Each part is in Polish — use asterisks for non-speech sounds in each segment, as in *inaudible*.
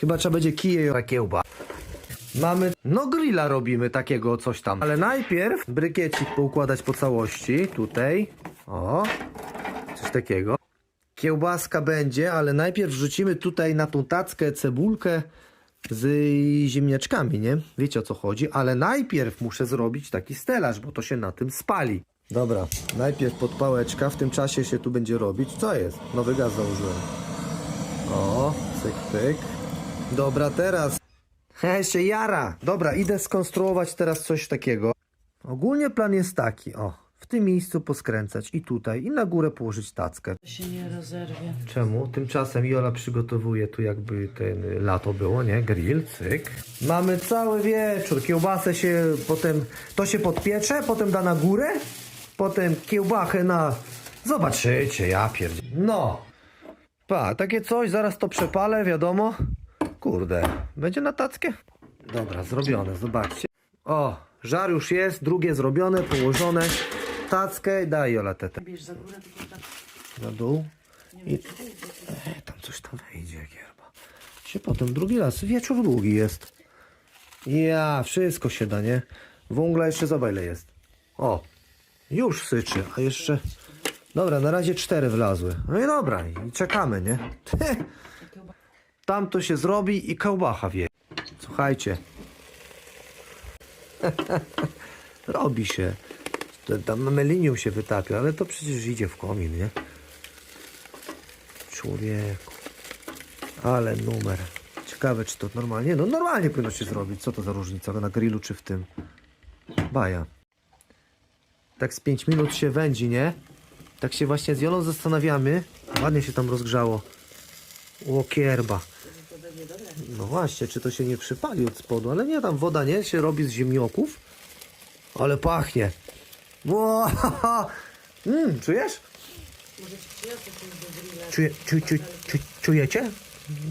Chyba trzeba będzie kije kiełba. Mamy, no grilla robimy takiego coś tam. Ale najpierw brykiecik poukładać po całości. Tutaj. O. Coś takiego. Kiełbaska będzie, ale najpierw wrzucimy tutaj na tą tackę cebulkę z ziemniaczkami, nie? Wiecie o co chodzi, ale najpierw muszę zrobić taki stelaż, bo to się na tym spali. Dobra, najpierw podpałeczka, w tym czasie się tu będzie robić. Co jest? Nowy gaz założyłem. O, cyk, pyk. Dobra, teraz. He, jeszcze jara. Dobra, idę skonstruować teraz coś takiego. Ogólnie plan jest taki, o. W tym miejscu poskręcać i tutaj, i na górę położyć tackę. To się nie rozerwie. Czemu? Tymczasem Jola przygotowuje tu jakby ten lato było, nie? Grill, cyk. Mamy cały wieczór. Kiełbasę się potem, to się podpiecze, potem da na górę, potem kiełbachę na... Zobaczycie, ja pierdzie. No. Pa, takie coś, zaraz to przepalę, wiadomo. Kurde, będzie na tackę? Dobra, zrobione, zobaczcie. O, żar już jest, drugie zrobione, położone. Tackę, daj Jola tetę Bierz za górę, tylko tak. na dół. I e, tam coś tam wejdzie, gierba. Się potem drugi raz, wieczór długi jest. Ja, wszystko się da, nie? Wągla jeszcze zobacz ile jest. O, już syczy, a jeszcze... Dobra, na razie cztery wlazły. No i dobra, i czekamy, nie? *laughs* Tam to się zrobi i kałbacha wie. Słuchajcie. *laughs* Robi się. Tam melinium się wytapia, ale to przecież idzie w komin, nie? Człowieku. Ale numer. Ciekawe, czy to normalnie. No normalnie powinno się zrobić. Co to za różnica na grillu czy w tym? Baja. Tak z 5 minut się wędzi, nie? Tak się właśnie z Jolą zastanawiamy. Ładnie się tam rozgrzało. Łokierba. No właśnie, czy to się nie przypali od spodu, ale nie, tam woda nie, się robi z ziemnioków. Ale pachnie. Ło, mm, czujesz? Czuje, czu, czu, czu, czujecie?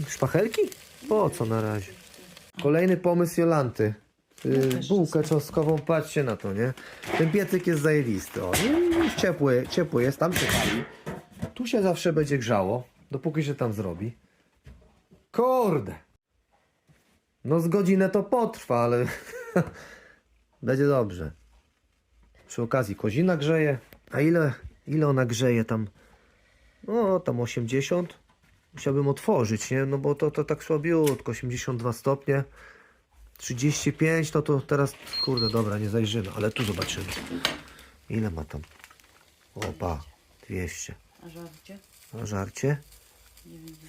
Szpachelki? Po co na razie? Kolejny pomysł Jolanty. Yy, bułkę czosnkową, patrzcie na to, nie? Ten piecyk jest zajebisty. O, już ciepły, ciepły jest, tam się pali. Tu się zawsze będzie grzało, dopóki się tam zrobi. Kurde. No z godzinę to potrwa, ale *laughs* będzie dobrze. Przy okazji kozina grzeje. A ile, ile ona grzeje tam? No, tam 80. Musiałbym otworzyć, nie? No bo to, to tak słabiutko, 82 stopnie. 35, no to teraz, kurde, dobra, nie zajrzymy, ale tu zobaczymy. Ile ma tam? Opa, 200. A żarcie? A żarcie?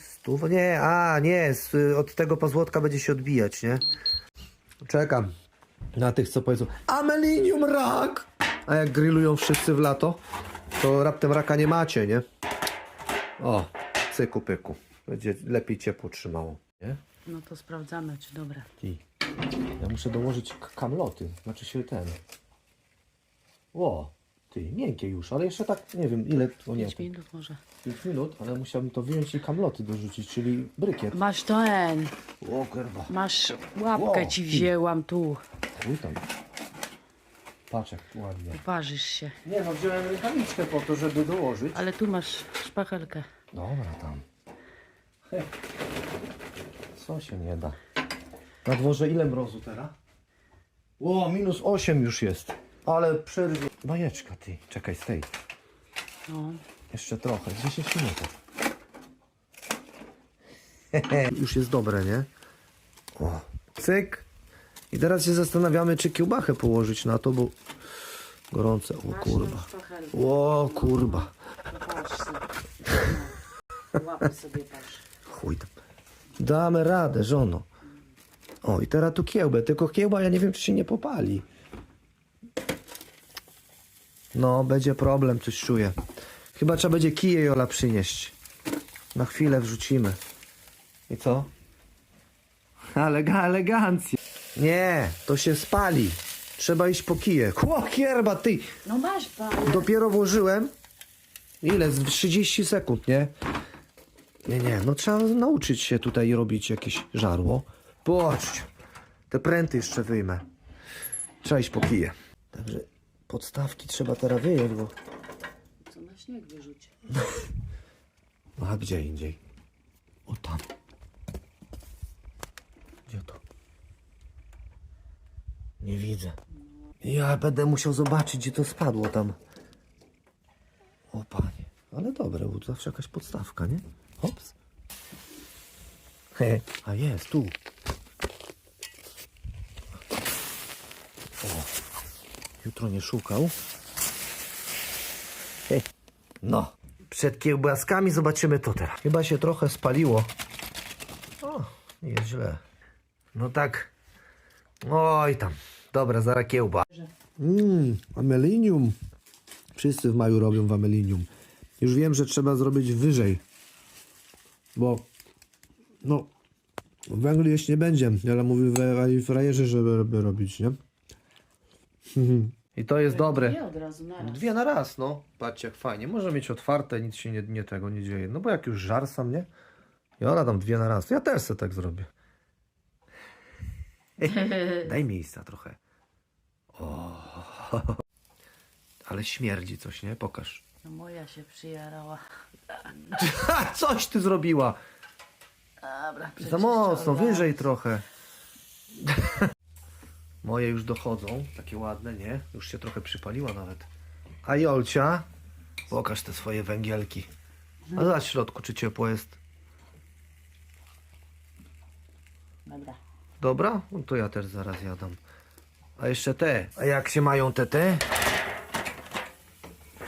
Stów? Nie, a nie, z, od tego pozłotka będzie się odbijać, nie? Czekam na tych, co powiedzą Amelinium rak! A jak grillują wszyscy w lato, to raptem raka nie macie, nie? O, cyku pyku. Będzie lepiej ciepło trzymało, nie? No to sprawdzamy, czy dobre. Ty. Ja muszę dołożyć kamloty, znaczy się ten. Ło, ty, miękkie już, ale jeszcze tak, nie wiem, ile, o nie, 5 minut może. 5 minut, ale musiałbym to wyjąć i kamloty dorzucić, czyli brykiet. Masz ten, O kurwa. masz łapkę Wow, ci ty. wzięłam tu. Uj tam. Patrz jak ładnie. Parzysz się. Nie no, wziąłem rękawiczkę po to, żeby dołożyć. Ale tu masz szpachelkę. Dobra tam. Co się nie da? Na dworze ile mrozu teraz? O, minus 8 już jest. Ale przerwie. Bajeczka ty. Czekaj, z tej. No. Jeszcze trochę, 10 minut. *laughs* Już jest dobre, nie? O, cyk. I teraz się zastanawiamy, czy kiełbachę położyć na to, bo gorące. O kurwa. O kurwa. Patrz sobie. Łapy sobie patrz. Chuj tam. Damy radę, żono. O, i teraz tu kiełbę. Tylko kiełba, ja nie wiem, czy się nie popali. No, będzie problem, coś czuję. Chyba trzeba będzie kije Jola przynieść. Na chwilę wrzucimy. I co? Alega, elegancja. Nie, to się spali. Trzeba iść po kije. Chło, kierba, ty! No masz pan. Dopiero włożyłem. Ile? Z 30 sekund, nie? Nie, nie, no trzeba nauczyć się tutaj robić jakieś żarło. Patrzcie, te pręty jeszcze wyjmę. Trzeba iść po kije. Także podstawki trzeba teraz wyjąć, bo... Co na śnieg wyrzuć? *laughs* A gdzie indziej? O tam. Gdzie to? Nie widzę. Ja będę musiał zobaczyć, gdzie to spadło tam. O panie. Ale dobre, bo tu zawsze jakaś podstawka, nie? Hops. He, *laughs* a jest, tu. Jutro nie szukał. He. No, przed kiełbaskami zobaczymy to teraz. Chyba się trochę spaliło. O, nie jest źle. No tak. Oj tam. Dobra, zaraz kiełba. Mmm, amelinium. Wszyscy w maju robią w amelinium. Już wiem, że trzeba zrobić wyżej. Bo no węgli jeść nie będzie, ale mówi frajerzy, żeby robić, nie? *laughs* I to jest dobre. Nie od razu naraz. Dwie na raz, no. Patrzcie jak fajnie. Może mieć otwarte, nic się nie, nie tego nie dzieje. No bo jak już żar sam, nie? I ona tam dwie na raz. Ja też sobie tak zrobię. *laughs* Daj miejsca trochę. O. *laughs* Ale śmierdzi coś, nie? Pokaż. No moja się przyjarała. Coś ty zrobiła. Dobra, Za mocno, wyżej trochę. Moje już dochodzą, takie ładne, nie? Już się trochę przypaliła nawet. A Jolcia, pokaż te swoje węgielki. A w środku, czy ciepło jest. Dobra. Dobra? No to ja też zaraz jadam. A jeszcze te. A jak się mają te te?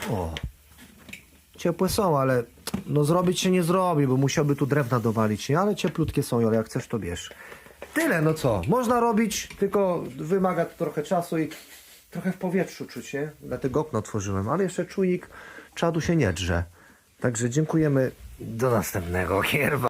O. Ciepłe są, ale no zrobić się nie zrobi, bo musiałby tu drewna dowalić, nie? Ale cieplutkie są, ale jak chcesz to bierz. Tyle, no co? Można robić, tylko wymaga to trochę czasu i trochę w powietrzu czuć, nie? Dlatego okno otworzyłem, ale jeszcze czujnik czadu się nie drze. Także dziękujemy. Do następnego. *laughs* Kierwa.